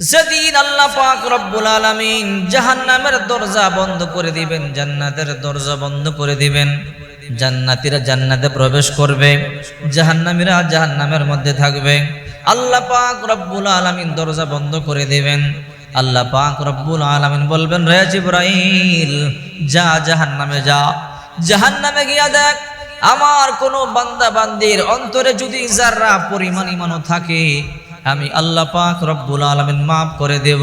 যেদিন আল্লাহ পাক রব্বুল আলামিন জাহান্নামের দরজা বন্ধ করে দিবেন, জান্নাতের দরজা বন্ধ করে দিবেন, জান্নাতীরা জান্নাতে প্রবেশ করবে, জাহান্নামীরা জাহান্নামের মধ্যে থাকবে। আল্লাহ পাক রব্বুল আলামিন দরজা বন্ধ করে দিবেন। আল্লাহ পাক রব্বুল আলামিন বলবেন, রে জিব্রাইল, যা জাহান্নামে যা। জাহান্নামে গিয়া দেখ, আমার কোনো বান্দা বান্দির অন্তরে যদি যারা পরিমাণ ইমানও থাকে আমি আল্লাহ পাক রব্বুল আলামিন মাফ করে দেব।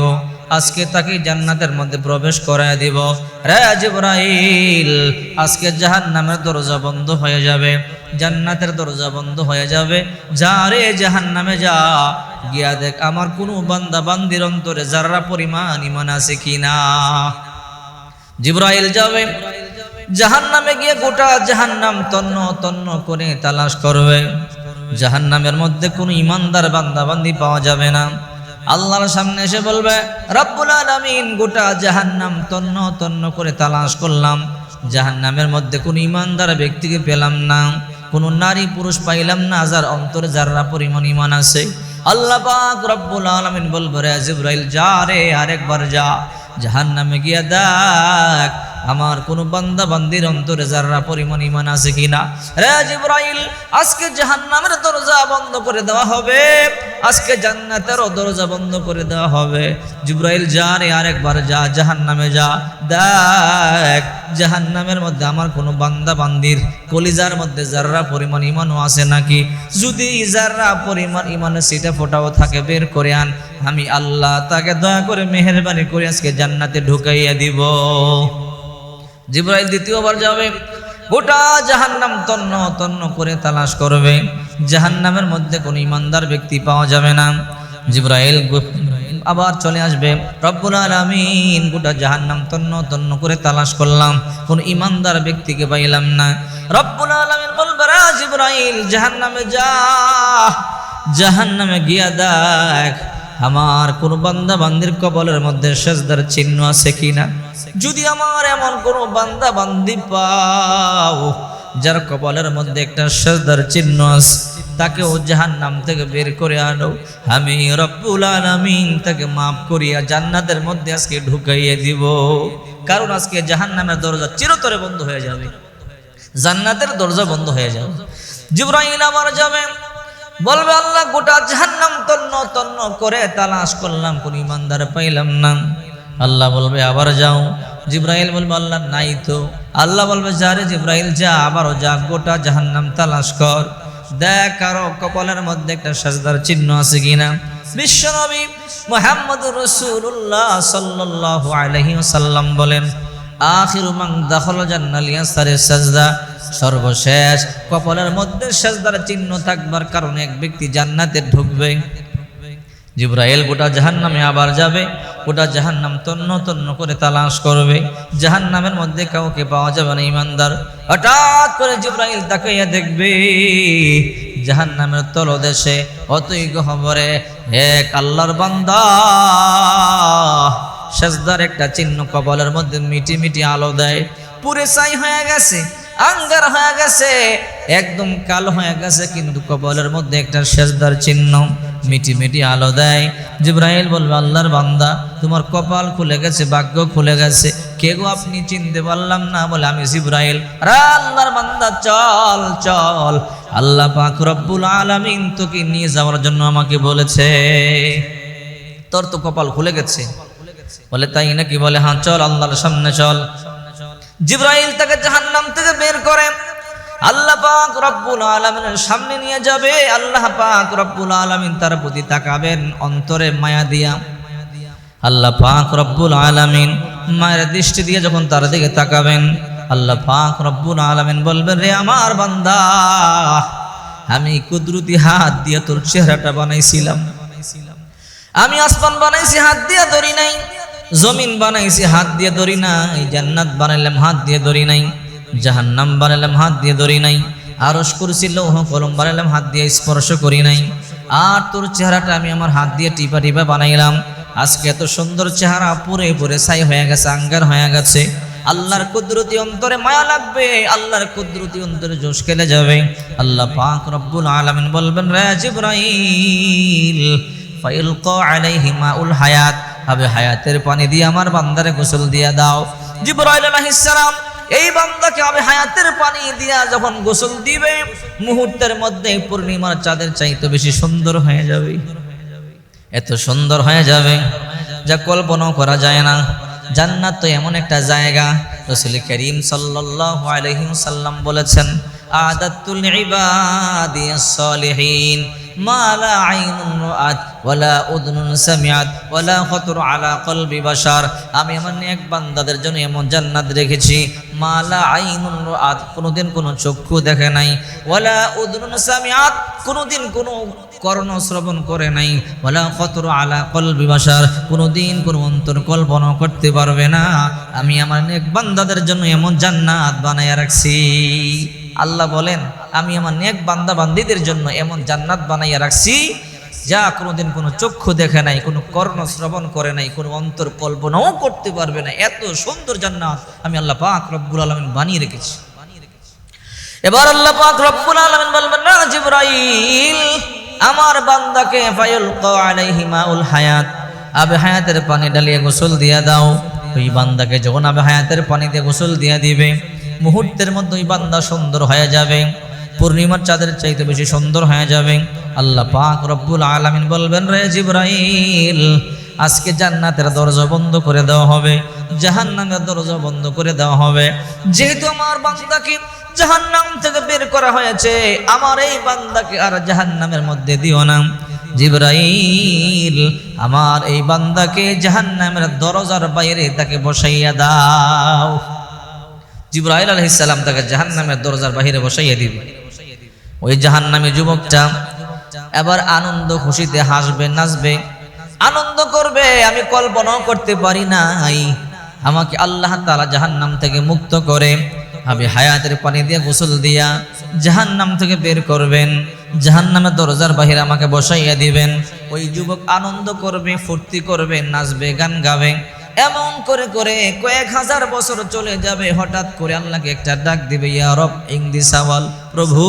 আজকে তাকে জান্নাতের মধ্যে প্রবেশ করায় দেব। রে জিব্রাইল, আজকে জাহান্নামের দরজা বন্ধ হয়ে যাবে। জান্নাতের দরজা বন্ধ হয়ে যাবে। যা রে জাহান্নামে যা। গিয়া দেখ আমার কোনো বান্দা বান্দির অন্তরে যারা পরিমাণ ইমান আছে কিনা। জিব্রাইল যাবে। জাহান্নামে গিয়ে গোটা জাহান্নাম তন্ন তন্ন করে তালাশ করবে। জাহান্নামের মধ্যে কোনো ইমানদার বান্দাবান্দি পাওয়া যাবে না। আল্লাহর সামনে এসে বলবে, রব্বুল আলামিন, গোটা জাহান্নাম তন্ন তন্ন করে তালাশ করলাম। জাহান্নামের মধ্যে কোনো ইমানদার ব্যক্তিকে পেলাম না, কোনো নারী পুরুষ পাইলাম না, যার অন্তরে যারা পরিমাণ ইমান আছে। আল্লাহ পাক রব্বুল আলামিন বলব, রে জিব্রাইল, যা রে, আরেকবার যা। জাহান্নামে গিয়া দেখ আমার কোন বান্দা বান্দির অন্তরে যারা পরিমাণ ইমান আছে কিনা? রে জিব্রাইল, আজকে জাহান্নামের দরজা বন্ধ করে দেওয়া হবে। আজকে জান্নাতেরও দরজা বন্ধ করে দেওয়া হবে। জিব্রাইল, যা রে, আরেকবার যা, জাহান্নামে যা। দেখ, জাহান্নামের মধ্যে আমার কোনো বান্দা বান্দির কলিজার মধ্যে যারা পরিমাণ ইমানও আছে নাকি? যদি যারা পরিমাণ ইমানের সেটা ফোটাও থাকে, বের করে আন। আমি আল্লাহ তাকে দয়া করে মেহরবানি করে আজকে জান্নাতে ঢুকাইয়া দিব। জিব্রাইল দ্বিতীয়বার যাবে, গোটা জাহান্নাম তন্ন তন্ন করে তালাশ করবে। জাহান্নামের মধ্যে কোনো ইমানদার ব্যক্তি পাওয়া যাবে না। জিব্রাইল আবার চলে আসবে, রব্বুল আলামিন, গোটা জাহান্নাম তন্ন তন্ন করে তালাশ করলাম। কোন ইমানদার ব্যক্তিকে পাইলাম না। রব্বুল আলামিন বলবে, রা জিব্রাইল, জাহান্নামে যা, জাহান্নামে গিয়া দেখ। আমার কোন বান্দা বান্দির কবলের মধ্যে সেজদার চিহ্ন আছে কিনা? যদি আমার এমন কোন বান্দা বান্দি পাও, যার কপালের মধ্যে একটা সেজদার চিহ্ন আছে, তাকেও জাহান নাম থেকে বের করে আনো। আমি রব্বুল আলামিন তাকে মাফ করিয়া জান্নাতের মধ্যে আজকে ঢুকাইয়ে দিব। কারণ আজকে জাহান নামের দরজা চিরতরে বন্ধ হয়ে যাবে। জান্নাতের দরজা বন্ধ হয়ে যাবে। জিব্রাইল আবার যাবে। বলবে আল্লাহ, গোটা জাহান্নাম তন্ন তন্ন করে তালাশ করলাম, কোন ইমানদার পাইলাম না। আল্লাহ বলবে, আবার যাও। জিব্রাইল বলবে, আল্লাহ, নাই তো। আল্লাহ বলবে যা রে জিব্রাইল যা, আবারও যা, গোটা জাহান্নাম তালাশ কর। দেখ কারও কপালের মধ্যে একটা সাজদার চিহ্ন আছে কিনা। বিশ্বনবী মোহাম্মদ রসুল্লাহ সাল্লাল্লাহু আলাইহি ওয়াসাল্লাম বলেন আখিরু মান দাখল জান্নালিয়া ইয়াসারে সাজদা। সর্বশেষ, কপালের মধ্যে সাজদার চিহ্ন থাকবার কারণে এক ব্যক্তি জান্নাতে ঢুকবে। জিব্রাইল গোটা জাহান্নামে আবার যাবে, গোটা জাহান্নাম তন্ন তন্ন করে তালাশ করবে। জাহান্নামের মধ্যে কাউকে পাওয়া যাবে না ইমানদার। হঠাৎ করে জিব্রাইল তাকাইয়া দেখবে, জাহান্নামের তলদেশে অতই গহবরে এক আল্লাহর বান্দা। সেজদার একটা চিহ্ন কপালের মধ্যে মিটি মিটি আলো দেয়। পুরে ছাই হয়ে গেছে, আঙ্গার হয়ে গেছে, একদম কালো হয়ে গেছে, কিন্তু কপালের মধ্যে একটা সেজদার চিহ্ন মিটি মিটি আলো দেয়। জিব্রাইল বলবে আল্লাহর বান্দা, তোমার কপাল খুলে গেছে, ভাগ্য খুলে গেছে। কে গো আপনি চিনতে পারলাম না? বলে, আমি জিব্রাইল। রা আল্লাহর বান্দা, চল চল। আল্লাহ পাক রব্বুল আলামিন তোকে নিয়ে যাওয়ার জন্য আমাকে বলেছে, তোর তো কপাল খুলে গেছে। বলে তাই নাকি? বলে হ্যাঁ চল আল্লাহর সামনে চল। জিব্রাইল তাকে জাহান্নাম থেকে বের করে। আল্লাহ পাক রব্বুল আলামিনের সামনে নিয়ে যাবে। আল্লাহ পাক রব্বুল আলামিন তার প্রতি তাকাবেন অন্তরে মায়া দিয়া। আল্লাহ পাক রব্বুল আলামিন মায়ের দৃষ্টি দিয়ে যখন তার দিকে তাকাবেন আল্লাহ পাক রব্বুল আলামিন বলবেন রে আমার বান্দা আমি কুদরতি হাত দিয়ে তোর চেহারাটা বানাইছিলাম। আমি আসমান বানাইছি হাত দিয়ে ধরি নাই। জমিন বানাইছি, হাত দিয়ে ধরি নাই, জান্নাত বানাইলাম, হাত দিয়ে ধরি নাই, জাহান্নাম বানাইলাম, হাত দিয়ে ধরি নাই আরস করছি লৌহ কলম বানাইলাম, হাত দিয়ে স্পর্শ করি নাই। আর তোর চেহারাটা আমি আমার হাত দিয়ে টিপা টিপা বানাইলাম। আজকে এত সুন্দর চেহারা পুরে পুরে ছাই হয়ে গেছে, আঙ্গার হয়ে গেছে। আল্লাহর কুদরতি অন্তরে মায়া লাগবে, আল্লাহর কুদরতি অন্তরে জোশ খেলে যাবে। আল্লাহ পাক রব্বুল আলামিন বলবেন, রে জিব্রাইল, ফাইলকা আলাইহি মাউল হায়াত। হবে হায়াতের পানি দিয়ে আমার বান্দারে গোসল দিয়া দাও। জিবরাইল এই বান্দাকে আমি হায়াতের পানি দিয়া যখন গোসল দিবে, মুহূর্তের মধ্যে পূর্ণিমার চাঁদের চাইতে বেশি সুন্দর হয়ে যাবে। এত সুন্দর হয়ে যাবে যা কল্পনাও করা যায় না। জান্নাত তো এমন একটা জায়গা, রসুল করিম সাল্লাল্লাহু সাল্লাম বলেছেন, আদাতুল ইবাদিয়াস সালিহিন। মা লা আইনুন রাআত ওয়ালা উদনুন সামিআত ওয়ালা খাতর আলা কলবি বাশার। আমি আমার নেক বান্দাদের জন্য এমন জান্নাত রেখেছি। মা লা আইনুন রাআত, কোনোদিন কোনো চক্ষু দেখে নাই। ওয়ালা উদনুন সামিআত, কোনোদিন কোনো কর্ণ শ্রবণ করে নাই। ওয়ালা খতর আলা কলবি বাসার কোনোদিন কোনো অন্তর কল্পনা করতে পারবে না। আমি আমার নেক বান্দাদের জন্য এমন জান্নাত বানাইয়া রাখছি। আল্লাহ বলেন, আমি আমার নেক বান্দা বান্দিদের জন্য এমন জান্নাত বানাইয়া রাখছি, যা কোনোদিন কোনো চক্ষু দেখে নাই, কোনো কর্ণ শ্রবণ করে নাই, কোনো অন্তর কল্পনাও করতে পারবে না। এত সুন্দর জান্নাত আমি আল্লাহ পাক রব্বুল আলমিন বানিয়ে রেখেছি। এবার আল্লাহ পাক রব্বুল আলামিন বলবেন, না জিবরাইল, আমার বান্দাকে ফায়ুলকা আলাইহি মাউল হায়াত, আবে হায়াতের পানি ডালিয়ে গোসল দিয়া দাও। ওই বান্দাকে যখন আবে হায়াতের পানি দিয়ে গোসল দিয়া দিবে মুহূর্তের মধ্যে ওই বান্দা সুন্দর হয়ে যাবে। পূর্ণিমার চাঁদের চাইতে বেশি সুন্দর হয়ে যাবে। আল্লাহ পাক রব্বুল আলামিন বলবেন, রে জিবরাইল, আজকে জান্নাতের দরজা বন্ধ করে দেওয়া হবে। জাহান্নামের দরজা বন্ধ করে দেওয়া হবে। যেহেতু আমার বান্দাকে জাহান্নাম থেকে বের করা হয়েছে, আমার এই বান্দাকে আর জাহান্নামের মধ্যে দিও না। জিবরাইল, আমার এই বান্দাকে জাহান্নামের দরজার বাইরে তাকে বসাইয়া দাও। জিবরাইল আলহিসাল্লাম তাকে জাহান্নামের দরজার বাইরে বসাইয়া দিবে। ওই জাহান্নামী যুবকটা এবার আনন্দ খুশিতে হাসবে, নাচবে। আনন্দ করবে, আমি কল্পনাও করতে পারি নাই। আমাকে আল্লাহ তালা জাহান্নাম থেকে মুক্ত করে, আমি হায়াতের পানি দিয়ে গোসল দিয়া জাহান্নাম থেকে বের করবেন। জাহান্নামের দরজার বাহিরে আমাকে বসাইয়া দিবেন। ওই যুবক আনন্দ করবে, ফুর্তি করবে, নাচবে, গান গাবে। এমন করে করে কয়েক হাজার বছর চলে যাবে, হঠাৎ করে আল্লাহকে একটা ডাক দিবে ইয়ারব ইংদি সাওয়াল, প্রভু।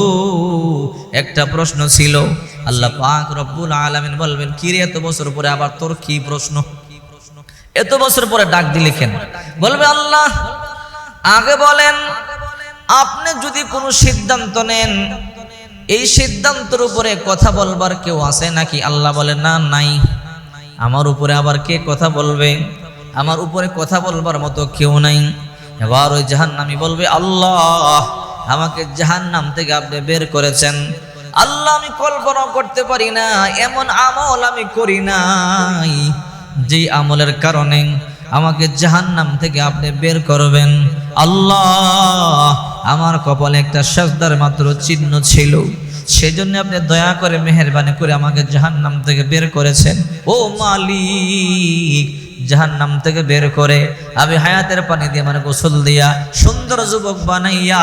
একটা প্রশ্ন ছিল। আল্লাহ পাক রব্বুল আলামিন বলবেন, কি রে, এত বছর পরে আবার তোর কি প্রশ্ন? এত বছর পরে ডাক দিলে কেন? বলবে, আল্লাহ, আগে বলেন, আপনি যদি কোনো সিদ্ধান্ত নেন, এই সিদ্ধান্তের উপরে কথা বলবার কেউ আছে নাকি? আল্লাহ বলে, না, নাই। আমার উপরে আবার কে কথা বলবে? আমার উপরে কথা বলবার মতো কেউ নাই। এবার ওই জাহান্নামি বলবে, আল্লাহ, আমাকে জাহান্নাম থেকে আপনি বের করেছেন। আল্লাহ, আমি কল্পনা করতে পারি না, এমন আমল আমি করি নাই। যে আমলের কারণে আমাকে জাহান্নাম থেকে আপনি বের করবেন। আল্লাহ, আমার কপালে একটা সাজদার মাত্র চিহ্ন ছিল। সেজন্য আপনি দয়া করে মেহরবানি করে আমাকে জাহান্নাম থেকে বের করেছেন। ও মালিক জাহান্নাম থেকে বের করে আমি হায়াতের পানি দিয়ে মানে গোসল দিয়া সুন্দর যুবক বানাইয়া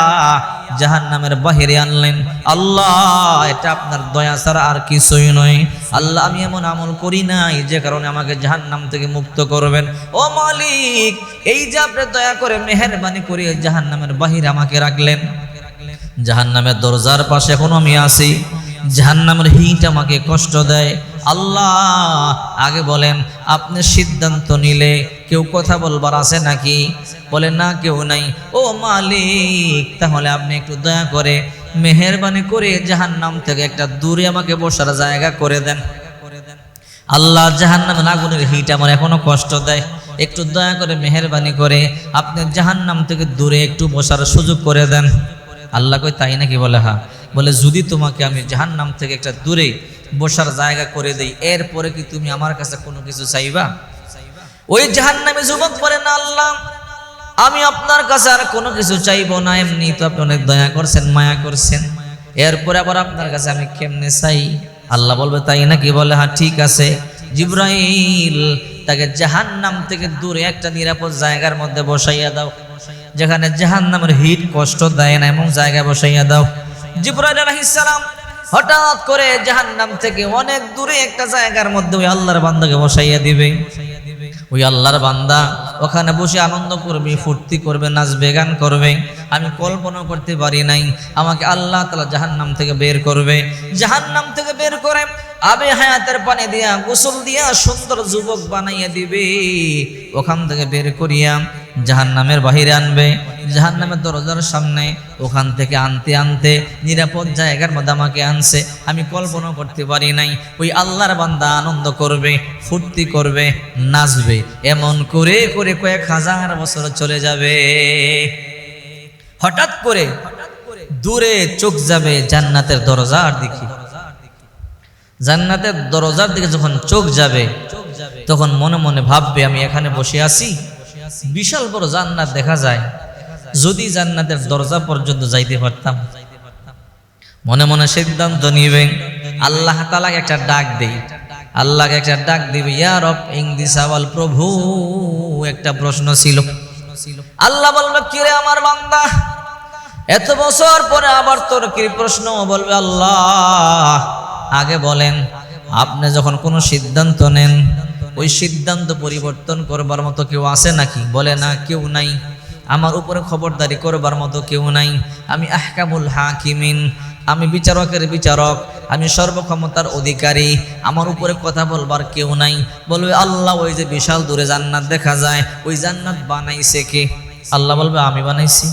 জাহান নামের বাহিরে আনলেন। আল্লাহ, এটা আপনার দয়া ছাড়া আর কিছুই নয়। আল্লাহ, আমি এমন আমল করি নাই যে কারণে আমাকে জাহান নাম থেকে মুক্ত করবেন। ও মালিক, এই যে আপনি দয়া করে মেহরবানি করে জাহান্নামের বাহিরে আমাকে রাখলেন। জাহান নামের দরজার পাশে এখনও আমি আছি। জাহান্নামের হিট আমাকে কষ্ট দেয়। আল্লাহ আগে বলেন, আপনি সিদ্ধান্ত নিলে কেউ কথা বলবার আছে নাকি? বলে, না, কেউ নাই। ও মালিক, তাহলে আপনি একটু দয়া করে মেহরবানি করে জাহান্নাম থেকে একটা দূরে আমাকে বসার জায়গা করে দেন। আল্লাহ জাহান্নামের আগুনের হিট আমার এখনও কষ্ট দেয়। একটু দয়া করে মেহরবানি করে আপনি জাহান্নাম থেকে দূরে একটু বসার সুযোগ করে দেন। আল্লাহ কই তাই নাকি? বলে হ্যাঁ। বলে, যদি তোমাকে আমি জাহান্নাম থেকে একটা দূরে বসার জায়গা করে দেই, এরপরে কি তুমি আমার কাছে কোনো কিছু চাইবা? ওই জাহান্নামে যুবক বলে, না আল্লাহ, আমি আপনার কাছে আর কোনো কিছু চাইব না। এমনি তো আপনি অনেক দয়া করছেন, মায়া করছেন। এরপরে আবার আপনার কাছে আমি কেমনে চাই? আল্লাহ বলবে, তাই নাকি? বলে হ্যাঁ ঠিক আছে। জিব্রাইল তাকে জাহান্নাম থেকে দূরে একটা নিরাপদ জায়গার মধ্যে বসাইয়া দাও, যেখানে জাহান্নামের হিট কষ্ট দেয় না, এমন জায়গায় বসাইয়া দাও। জিব্রাইল আলাইহিস সালাম হঠাৎ করে জাহান্নাম থেকে অনেক দূরে একটা জায়গার মধ্যে ওই আল্লাহর বান্দাকে বসাইয়া দিবে। ওই আল্লাহর বান্দা ওখানে বসে আনন্দ করবে, ফুর্তি করবে নাচবে গান করবে। আমি কল্পনা করতে পারি নাই, আমাকে আল্লাহ তালা জাহান্নাম থেকে বের করবে। জাহান্নাম থেকে বের করে আবে হায়াতের পানি দিয়া, গোসল দিয়া সুন্দর যুবক বানাইয়া দিবে। ওখান থেকে বের করিয়া জাহান নামের বাহিরে আনবে। জাহান নামের দরজার সামনে ওখান থেকে আনতে আনতে নিরাপদ জায়গার মধ্যে আমাকে আনছে। আমি কল্পনা করতে পারি নাই, ওই আল্লাহর বান্দা আনন্দ করবে, ফুর্তি করবে, নাচবে, এমন করে করে কয়েক হাজার বছর চলে যাবে। হঠাৎ করে দূরে চোখ যাবে জান্নাতের দরজার দিকে। জান্নাতের দরজার দিকে যখন চোখ যাবে, তখন মনে মনে ভাববে, আমি এখানে বসে আছি। বিশাল বড় জান্নাত দেখা যায়। যদি জান্নাতের দরজা পর্যন্ত যাইতে পারতাম। মনে মনে সিদ্ধান্ত নিবে আল্লাহ তালাকে একটা ডাক দেই। আল্লাহকে একটা ডাক দিবে ইয়ার অফ ইংলিশ আওয়াল প্রভু। একটা প্রশ্ন ছিল। আল্লাহ বলবে কিরে আমার বান্দা? এত বছর পরে আবার তোর কি প্রশ্ন? বলবে, আল্লাহ। আগে বলেন, আপনি যখন কোনো সিদ্ধান্ত নেন, ওই সিদ্ধান্ত পরিবর্তন করবার মতো কেউ আছে নাকি? বলে, না, কেউ নাই। আমার উপরে খবরদারি করবার মতো কেউ নাই। আমি আহকামুল হাকিমিন, আমি বিচারকের বিচারক, আমি সর্বক্ষমতার অধিকারী। আমার উপরে কথা বলবার কেউ নাই। বলবে, আল্লাহ, ওই যে বিশাল দূরে জান্নাত দেখা যায়, ওই জান্নাত বানাইছে কে? আল্লাহ বলবে, আমি বানাইছি।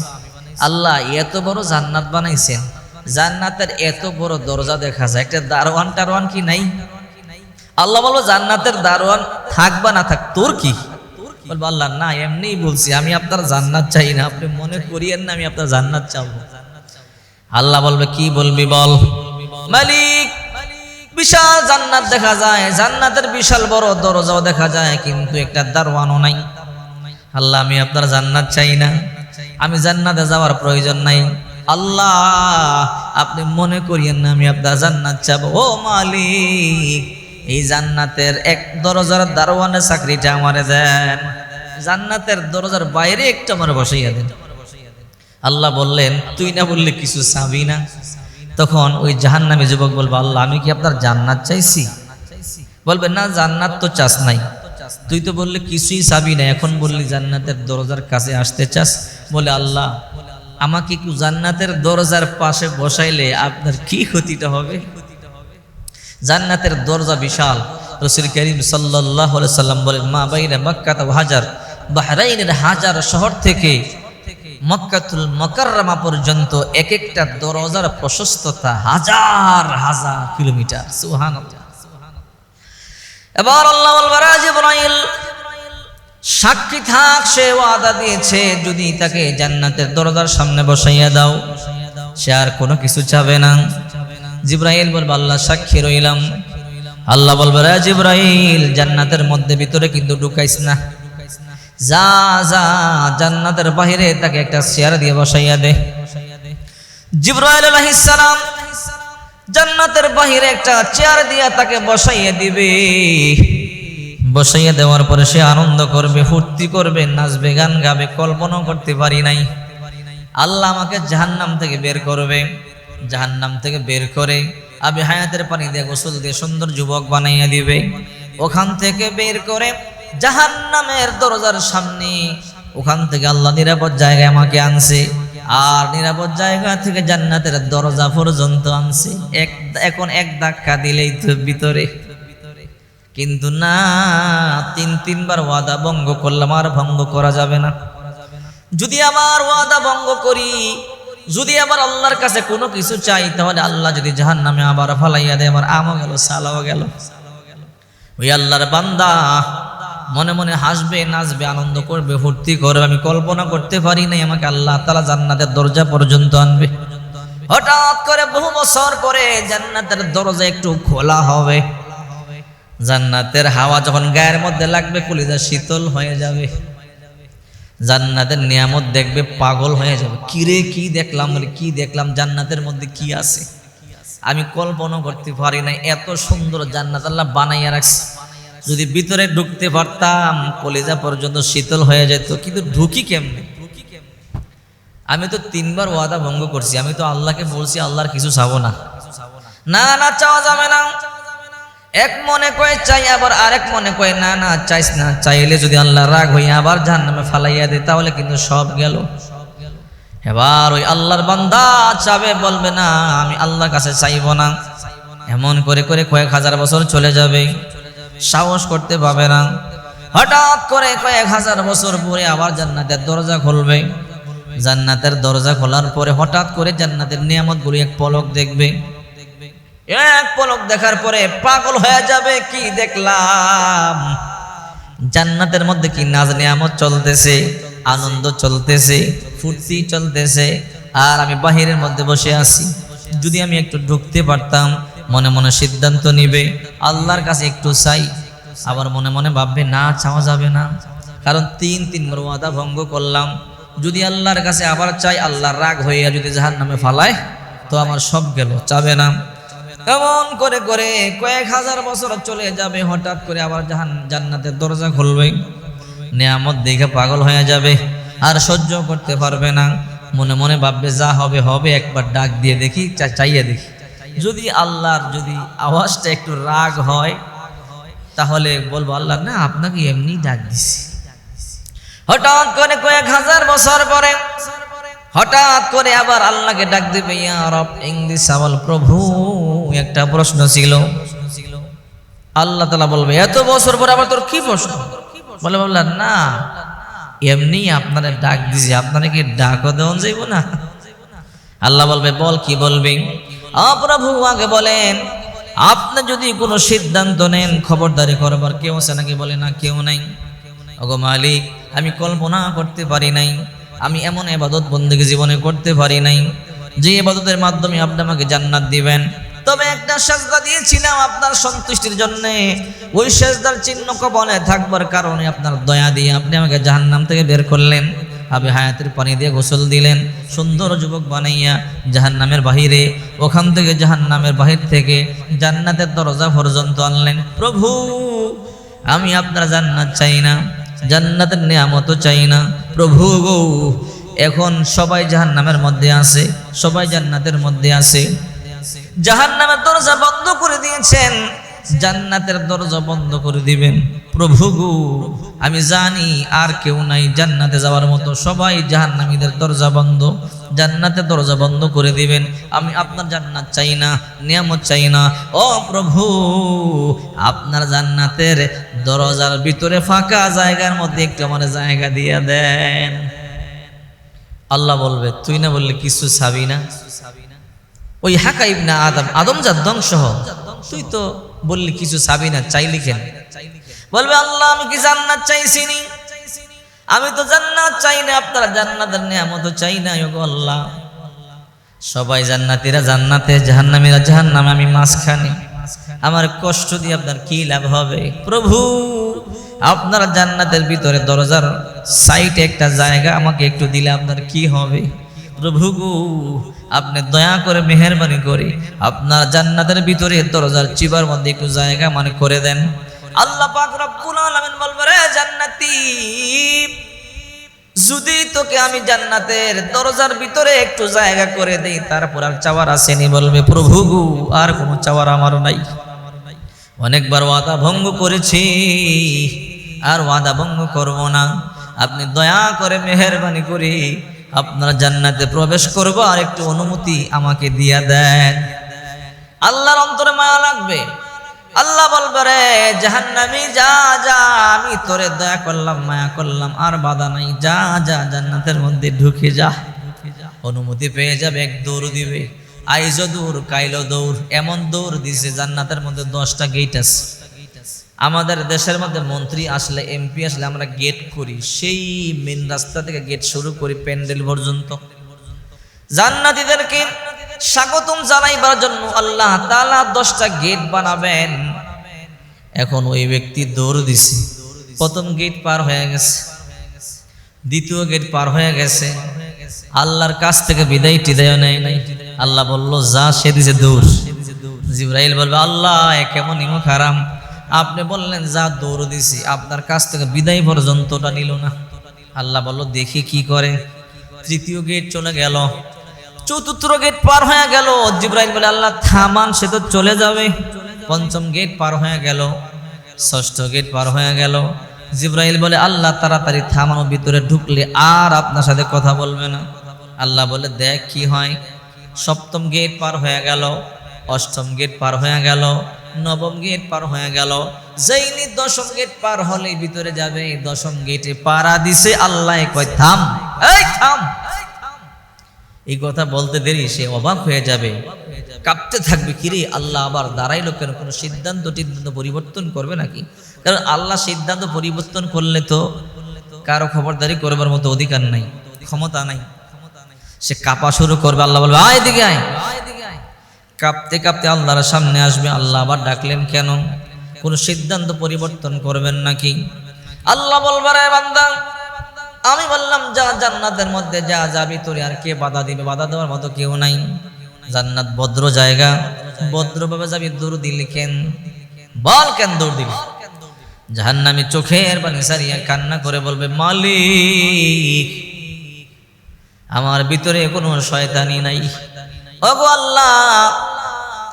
আল্লাহ, এত বড় জান্নাত বানাইছেন? জান্নাতের এত বড় দরজা দেখা যায়, একটা দারোয়ান টারওয়ান কি নাই? আল্লাহ বলব, জান্নাতের দারোয়ান থাকবা না থাক, তোর কি? বলব, আল্লাহ, না, এমনিই বলছি, আমি আপনার জান্নাত চাই না। আপনি মনে করিয়েন না, আমি আপনার জান্নাত চাবো। আল্লাহ বলবে, কি বলবি বল? মালিক, বিশাল জান্নাত দেখা যায়, জান্নাতের বিশাল বড় দরজাও দেখা যায়, কিন্তু একটা দারওয়ানও নাই। আল্লাহ, আমি আপনার জান্নাত চাই না। আমি জান্নাতে যাওয়ার প্রয়োজন নাই। আল্লাহ, আপনি মনে করিয়েন না, আমি আপনার জান্নাত চাবো। ও মালিক এই জান্নাতের এক দরজার দারোয়ানের চাকরিটা আমারে দেন। জান্নাতের দরজার বাইরে একটু আমার বসাইয়া দেন। আল্লাহ বললেন, তুই না বললে কিছু চাবি না? তখন ওই জাহান্নামী যুবক বলব, আল্লাহ, আমি কি আপনার জান্নাত চাইছি? বলবে, না, জান্নাত তো চাস নাই। তুই তো বললে কিছুই চাবি না, এখন বললি জান্নাতের দরজার কাছে আসতে চাস? বলে, আল্লাহ, আমাকে একটু জান্নাতের দরজার পাশে বসাইলে আপনার কি ক্ষতিটা হবে? জান্নাতের দরজা বিশাল। রসুল করিম সাল্লাহ সাল্লাম বলেন, মা বাইরে মক্কাত হাজার, বাহরাইনের হাজার শহর থেকে মক্কাতুল মকাররামা পর্যন্ত এক একটা দরজার প্রশস্ততা হাজার হাজার কিলোমিটার। সুহান এবার আল্লাহ জিব্রাইল, সাক্ষী থাক, সে ওয়াদা দিয়েছে। যদি তাকে জান্নাতের দরজার সামনে বসাইয়া দাও, সে আর কোনো কিছু চাবে না। জিব্রাইল বলবে, আল্লাহ সাক্ষী রইলাম। আল্লাহ বলবে, রে জিব্রাইল, জান্নাতের মধ্যে ভিতরে কিন্তু ঢুকাইস না। যা যা, জান্নাতের বাহিরে তাকে একটা চেয়ার দিয়ে বসাইয়া দে। জিব্রাইল আলাইহিস সালাম জান্নাতের বাহিরে একটা চেয়ার দিয়া তাকে বসাইয়া দিবে। বসাইয়া দেওয়ার পরে সে আনন্দ করবে, ফুর্তি করবে, নাচবে, গান গাবে, কল্পনাও করতে পারি নাই। আল্লাহ আমাকে জাহান্নাম থেকে বের করবে। জাহান্নাম থেকে বের করে আবি হায়াতের পানি দিয়ে গোসল দিয়ে সুন্দর যুবক বানাইয়া দিবে। ওখান থেকে বের করে জাহান্নামের দরজার সামনে ওখান থেকে আল্লাহ নিরাপদ জায়গায় আমাকে আনছে আর নিরাপদ জায়গা থেকে জান্নাতের দরজা পর্যন্ত আনছে। এক, এখন এক ধাক্কা দিলেই তো ভিতরে। কিন্তু না, তিন, তিনবার ওয়াদা ভঙ্গ করলাম আর ভঙ্গ করা যাবে না। যদি আমার ওয়াদা ভঙ্গ করি যদি আবার আল্লাহর কাছে কোনো কিছু চাই, তাহলে আল্লাহ যদি জাহান নামে আবার ফালাইয়া দেয়, আমার আমও গেল, সালাও গেল। ওই আল্লাহর বান্দা মনে মনে হাসবে, নাচবে, আনন্দ করবে, ফুর্তি করবে। আমি কল্পনা করতে পারি নাই, আমাকে আল্লাহ তালা জান্নাতের দরজা পর্যন্ত আনবে। হঠাৎ করে বহু বছর পরে জান্নাতের দরজা একটু খোলা হবে। জান্নাতের হাওয়া যখন গায়ের মধ্যে লাগবে, কলিজা শীতল হয়ে যাবে। জান্নাতের নিয়ামত দেখবে পাগল হয়ে যাবে। কিরে, কি দেখলাম বলে কি দেখলাম, জান্নাতের মধ্যে কি আছে? আমি কল্পনা করতে পারি না, এত সুন্দর জান্নাত আল্লাহ বানাইয়া রাখছে। যদি ভিতরে ঢুকতে পারতাম, কলিজা পর্যন্ত শীতল হয়ে যেত, কিন্তু ঢুকি কেমনে? আমি তো তিনবার ওয়াদা ভঙ্গ করছি, আমি তো আল্লাহকে বলছি, আল্লাহর কিছু চাবো না। না না, চাওয়া যাবে না। এক মনে কয়ে চাই, আবার আরেক মনে কয়ে, না না, চাইস না। চাইলে যদি আল্লাহ রাগ হইয়া আবার জাহান নামে ফালাইয়া দেয়, তাহলে কিন্তু সব গেল। এবার ওই আল্লাহর বান্দা চাবে, বলবে, না, আমি আল্লাহর কাছে চাইব না। এমন করে করে কয়েক হাজার বছর চলে যাবে। সাহস করতে পাবে না। হঠাৎ করে কয়েক হাজার বছর পরে আবার জান্নাতের দরজা খুলবে। জান্নাতের দরজা খোলার পরে হঠাৎ করে জান্নাতের নিয়ামতগুলি এক পলক দেখবে। এক পলক দেখার পরে পাগল হয়ে যাবে, কি দেখলাম? জান্নাতের মধ্যে কি নাজ নিয়ামত চলতেছে, আনন্দ চলতেছে, ফুর্তি চলতেছে, আর আমি বাহিরের মধ্যে বসে আছি। যদি আমি একটু ঢুকতে পারতাম, মনে মনে সিদ্ধান্ত নিবে, আল্লাহর কাছে একটু চাই। আবার মনে মনে ভাববে, না, চাওয়া যাবে না। কারণ তিন তিন ওয়াদা ভঙ্গ করলাম। যদি আল্লাহর কাছে আবার চাই আল্লাহর রাগ হইয়া যদি জাহান নামে ফালায়, তো আমার সব গেল, চাবে না। এমন করে করে কয়েক হাজার বছর চলে যাবে, হঠাৎ করে আবার জাহান জান্নাতের দরজা খুলবে। নিয়ামত দেখে পাগল হয়ে যাবে, আর সহ্য করতে পারবে না। মনে মনে ভাববে, যা হবে হবে, একবার ডাক দিয়ে দেখি চাইয়ে দেখি। যদি আল্লাহর যদি আওয়াজটা একটু রাগ হয়, তাহলে বলব, আল্লাহ, না, আপনাকে এমনি ডাক দিছি। হঠাৎ করে কয়েক হাজার বছর পরে, হঠাৎ করে আবার আল্লাহকে ডাক দিবে, ইয়া রব, ইংলিশ প্রভু। একটা প্রশ্ন ছিল। আল্লাহ তালা বলবে, এত বছর পরে আবার তোর কি প্রশ্ন? বলে বললেন না, এমনি আপনারা ডাক দিছি, আপনারা কি ডাকও দেওয়া যাইব না? আল্লাহ বলবে, বল, কি বলবি? প্রভু আগে বলেন, আপনি যদি কোনো সিদ্ধান্ত নেন, খবরদারি করবার কেউ আছে নাকি? বলে, না, কেউ নাই। ওগো মালিক, আমি কল্পনা করতে পারি নাই, আমি এমন এবাদত বন্দীকে জীবনে করতে পারি নাই, যে এবাদতের মাধ্যমে আপনি আমাকে জান্নাত দিবেন। তবে একটা সাজদা দিয়েছিলাম আপনার সন্তুষ্টির জন্য। ওই সাজদার চিহ্ন কবনে থাকবার কারণে আপনার দয়া দিয়ে আপনি আমাকে জাহান্নাম থেকে বের করলেন। আবে হায়াতের পানি দিয়ে গোসল দিলেন। সুন্দর যুবক বানাইয়া জাহান্নামের বাহিরে, ওখান থেকে জাহান্নামের বাহির থেকে জান্নাতের দরজা পর্যন্ত আনলেন। প্রভু, আমি আপনার জান্নাত চাই না, জান্নাতের নিয়ামত চাই না। প্রভু গো, এখন সবাই জাহান্নামের মধ্যে আছে, সবাই জান্নাতের মধ্যে আছে। জাহান্নামের দরজা বন্ধ করে দিয়েছেন। জান্নাতের দরজা বন্ধ করে দিবেন। প্রভু গো, আমি জানি আর কেউ নাই জান্নাতে যাওয়ার মতো। সবাই জাহান্নামীদের দরজা বন্ধ, জান্নাতের দরজা বন্ধ করে দিবেন। আমি আপনার জান্নাত চাই না, নিয়ামত চাই না। ও প্রভু, আপনার জান্নাতের দরজার ভিতরে ফাঁকা জায়গার মধ্যে একটু আমার জায়গা দিয়ে দেন। আল্লাহ বলবে, তুই না বললে কিছু ছাবি না? ওই হাকা ইবনা আদম আদম যা ধ্বংস তুই তো বললি কিছু চাবি না, চাইলি কেন? বলবে, আল্লাহ, আমি কি জান্নাত চাইছি নি আমি তো জান্নাত চাই না, আপনারা জান্নাতের নিয়ামত চাই না, ওগো আল্লাহ। সবাই জান্নাতীরা জান্নাতে, জাহান্নামীরা জাহান্নামে, আমি মাঝখানে। আমার কষ্ট দিয়ে আপনার কি লাভ হবে? প্রভু, আপনার জান্নাতের ভিতরে দরজার সাইটে একটা জায়গা আমাকে একটু দিলে আপনার কি হবে? প্রভু গো আপনি দয়া করে মেহরবানি করে, আপনার জান্নাতের ভিতরে দরজার চিবার মধ্যে একটু জায়গা মানে করে দেন। আল্লাহ পাক রব্বুল আলামিন বলবে, রে জান্নাতি, যদি তোকে আমি জান্নাতের দরজার ভিতরে একটু জায়গা করে দেই, তারপর আর চাওয়ার আসেনি বলবে প্রভু গো আর কোনো চাওয়ার আমার নাই। অনেকবার ওয়াদা ভঙ্গ করেছি, আর ওয়াদা ভঙ্গ করব না। আপনি দয়া করে মেহরবানি করে আপনার জান্নাতে প্রবেশ করব আর একটু অনুমতি আমাকে দিয়া দেন। আল্লাহর অন্তরে মায়া লাগবে। আল্লাহ বলবে, রে জাহান্নামি, যা যা, আমি তোরে দয়া করলাম, মায়া করলাম, আর বাধা নাই। যা যা, জান্নাতের মধ্যে ঢুকে যা। অনুমতি পেয়ে যাবে, এক দৌড় দিবে। আইজ দৌড়, কাইলো দৌড়, এমন দৌড় দিছে জান্নাতের মধ্যে দশটা গেট আছে। আমাদের দেশের মধ্যে মন্ত্রী আসলে এমপি আসলে আমরা গেট করি। সেই মেন রাস্তা থেকে গেট শুরু করি প্যান্ডেল পর্যন্ত। জান্নাতীদেরকে স্বাগতম জানাইবার জন্য আল্লাহ তাআলা দশটা গেট বানাবেন। এখন ওই ব্যক্তি দৌড় দিছে। প্রথম গেট পার হয়ে গেছে। দ্বিতীয় গেট পার হয়ে গেছে। আল্লাহর কাছ থেকে বিদায় টিদায় নেয় নাই। আল্লাহ বলল, যা সে দিছে দৌড়। জিব্রাইল বলবে, আল্লাহ কেমন ইমো খারাম। আপনি বললেন, যা দৌড় দিছি, আপনার কাছ থেকে বিদায় পর্যন্তটা নিল না। আল্লাহ বলল, দেখি কি করে। তৃতীয় গেট চলে গেল। চতুর্থ গেট পার হয়ে গেল। জিব্রাইল বলে, আল্লাহ, থামান, সে তো চলে যাবে। পঞ্চম গেট পার হয়ে গেল। ষষ্ঠ গেট পার হয়ে গেল। জিব্রাইল বলে, আল্লাহ, তাড়াতাড়ি থামানো ভিতরে ঢুকলে আর আপনার সাথে কথা বলবে না। আল্লাহ বলে, দেখ কি হয়। সপ্তম গেট পার হয়ে গেল। অষ্টম গেট পার হয়ে গেল, নবম গেট পার হয়ে গেল। যেইনি দশম গেট পার হলে ভিতরে যাবে দশম গেটে পাড়া দিছে আল্লাহ। কয়, থাম, এই থাম। এই কথা বলতে দেরি, সে অবাক হয়ে যাবে। কাঁপতে থাকবে, কিরে, আল্লাহ আবার দাঁড়াইলো কেন? কোনো সিদ্ধান্ত টিদ্ধান্ত পরিবর্তন করবে নাকি? কারণ আল্লাহ সিদ্ধান্ত পরিবর্তন করলে তো কারও খবরদারি করবার মতো অধিকার নাই, ক্ষমতা নাই। সে কাঁপা শুরু করবে, আল্লাহ বলবে, আয় দিকে আয়। কাঁপতে কাঁপতে আল্লাহর সামনে আসবে, আল্লাহ আবার ডাকলেন, কেন? কোনো সিদ্ধান্ত পরিবর্তন করবেন নাকি? আল্লাহ বলবার আমি বললাম, যা জান্নাতের মধ্যে যা যাবি তোর আর কে বাধা দিবে? বাধা দেওয়ার মতো কেউ নাই। জান্নাত ভদ্র জায়গা ভদ্রভাবে যাবি, দূর দিলি কেন? বল কেন দৌড় দিবি? জাহান্নামি চোখের পানি সারিয়া কান্না করে বলবে, মালিক, আমার ভিতরে কোনো শয়তানি নাই। ওগো আল্লাহ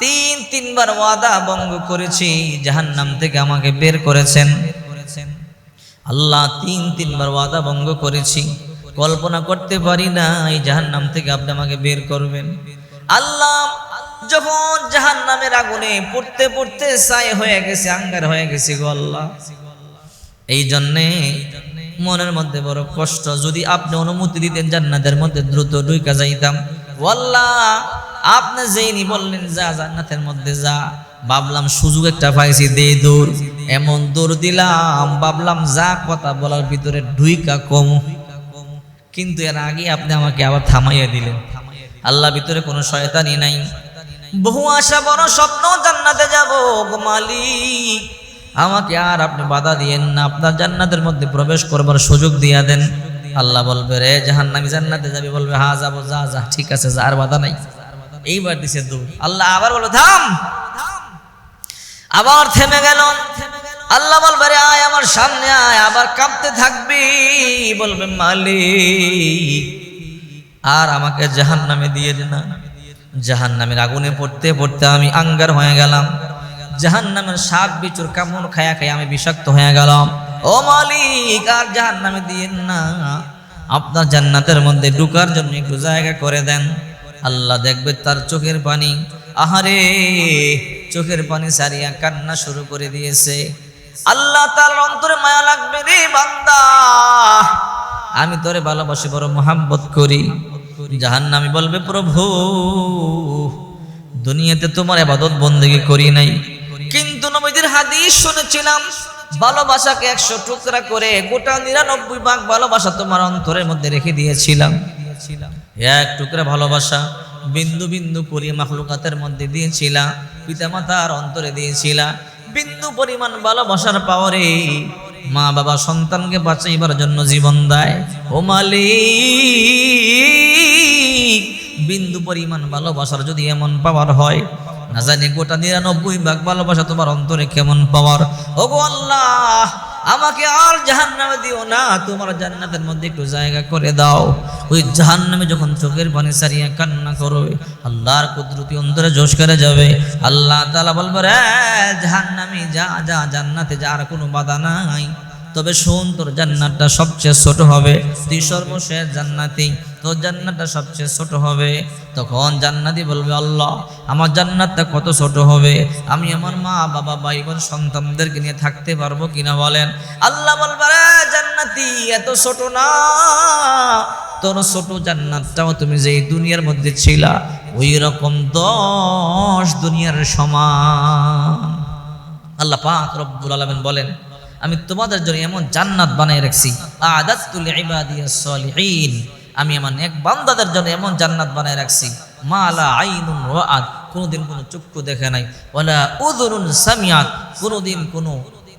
তিন, তিনবার ওয়াদা ভঙ্গ করেছি, জাহান্নাম থেকে আমাকে বের করেছেন। আল্লাহ তিন, তিনবার ওয়াদা ভঙ্গ করেছি। কল্পনা করতে পারি না এই জাহান্নাম থেকে আপনি আমাকে বের করবেন। আল্লাহ যখন জাহান্নামের আগুনে পড়তে পড়তে ছাই হয়ে গেছে, আঙ্গার হয়ে গেছে গো আল্লাহ। এই জন্যে মনের মধ্যে বড় কষ্ট, যদি আপনি অনুমতি দিতেন জান্নাতের মধ্যে দ্রুত ঢুকা যাইতাম। ওয়াল্লাহ আপনি যেইনি বললেন, যা জান্নাতের মধ্যে যা। ভাবলাম, সুযোগ একটা পাইছি দে দৌড় এমন দৌড় দিলাম, ভাবলাম, যা কথা বলার ভিতরে ঢুইকা কম। কিন্তু এর আগে আপনি আমাকে আবার থামাইয়া দিলেন। আল্লাহ ভিতরে কোনো শয়তানি নাই। বহু আশা, বড় স্বপ্ন, জান্নাতে যাব মালিক। আমাকে আর আপনি বাধা দিয়েন না। আপনার জান্নাতের মধ্যে প্রবেশ করবার সুযোগ দিয়া দেন। আল্লাহ বলবে, রে জাহান্নামি, জান্নাতে যাবি? বলবে হা যাব, যা যা, ঠিক আছে যা আর বাধা নাই। এইবার দিছে দূর আল্লাহ আবার বলো, থাম। আবার থেমে গেল। আল্লাহ বলবে আয় আমার সামনে, আয়, আবার কাঁপতে থাকবি। বলবে, মালিক, আর আমাকে জাহান নামে দিয়ে দে না। জাহান নামের আগুনে পড়তে পড়তে আমি আঙ্গার হয়ে গেলাম। জাহান নামের সাপ বিচুর কামড় খায়া খায়া আমি বিষাক্ত হয়ে গেলাম। ও মালিক, আর জাহান নামে দিয়েন না। আপনার জান্নাতের মধ্যে ঢুকার জন্য একটু জায়গা করে দেন। আল্লাহ দেখবে তার চোখের পানি। আহারে, চোখের পানি সারিয়া কান্না শুরু করে দিয়েছে। আল্লাহ তার অন্তরে মায়া লাগবে রে বান্দা। আমি তোরে ভালোবাসি, বড় মোহাব্বত করি। জাহান্নামি বলবে, প্রভু, দুনিয়াতে তোমার আবাদত বন্দেগী করি নাই। কিন্তু নবীদের হাদিস শুনেছিলাম, ভালোবাসাকে একশো টুকরা করে গোটা নিরানব্বই ভাগ ভালোবাসা তোমার অন্তরের মধ্যে রেখে দিয়েছিলাম। এক টুকরা ভালোবাসা বিন্দু বিন্দু করিয়ে মাখলুকাতের মধ্যে দিয়েছিলা, পিতামাতার অন্তরে দিয়েছিলা। বিন্দু পরিমাণ ভালোবাসার পাওয়ারে মা বাবা সন্তানকে বাঁচাইবার জন্য জীবন দেয়। ও মালিক, বিন্দু পরিমাণ ভালোবাসার যদি এমন পাওয়ার হয়, না জানি গোটা নিরানব্বই ভাগ ভালোবাসা তোমার অন্তরে কেমন পাওয়ার ও গো আল্লাহ আমাকে আর জাহান নামে দিও না, তোমার জান্নাতের মধ্যে একটু জায়গা করে দাও। ওই জাহান নামে যখন চোখের পানি সারিয়া কান্না করবে, আল্লাহর কুদরতি অন্তরে জোশ করে যাবে। আল্লাহ তালা বলব, রে জাহান নামে যা যা, জান্নাতে যার কোনো বাধা নাই। তবে শোন, তোর জান্নাতটা সবচেয়ে ছোট হবে। তুই সর্বশেষ জান্নাতি, তোর জান্নাতটা সবচেয়ে ছোট হবে। তখন জান্নাতি বলবে, আল্লাহ, আমার জান্নাতটা কত ছোট হবে? আমি আমার মা, বাবা ভাই বোন সন্তানদেরকে নিয়ে থাকতে পারব কিনা বলেন? আল্লাহ বলবে জান্নাতি, এত ছোট না। তোর ছোট জান্নাতটাও তুমি যেই দুনিয়ার মধ্যে ছিলা, ওই রকম দশ দুনিয়ার সমান। আল্লাহ পাক রব্বুল আলামিন বলেন আমি তোমাদের জন্য এমন জান্নাত বানিয়ে রাখছি। আমি আমার এক বান্দাদের জন্য এমন জান্নাত বানিয়ে রাখছি। মালা আইনুন রাআত কোনোদিন কোনো চক্ষু দেখে নাই। ওয়ালা উযুরুন সামিয়াত কোনোদিন কোনো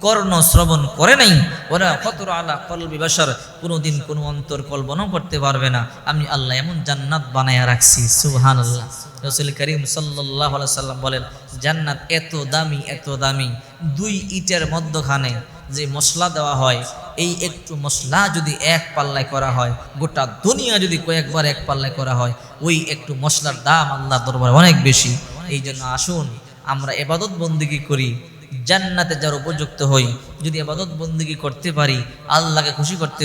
কর্ণ শ্রবণ করে নাই। ওরা ফতর আলা কলবি বাসার কোনোদিন কোনো অন্তর কল্পনাও করতে পারবে না। আমি আল্লাহ এমন জান্নাত বানায়া রাখছি। সুবহান আল্লাহ রসুল করিম সাল্লাহ সাল্লাম বলেন, জান্নাত এত দামি এত দামি। দুই ইটের মধ্যখানে যে মশলা দেওয়া হয়, এই একটু মশলা যদি এক পাল্লায় করা হয়, গোটা দুনিয়া যদি কয়েকবার এক পাল্লায় করা হয়, ওই একটু মশলার দাম আল্লাহ দরবার অনেক বেশি। এই জন্য আসুন, আমরা এবাদত বন্দিগি করি। জান্নাতে যার উপযুক্ত হই, যদি আবাদত বন্দিগি করতে পারি, আল্লাহকে খুশি করতে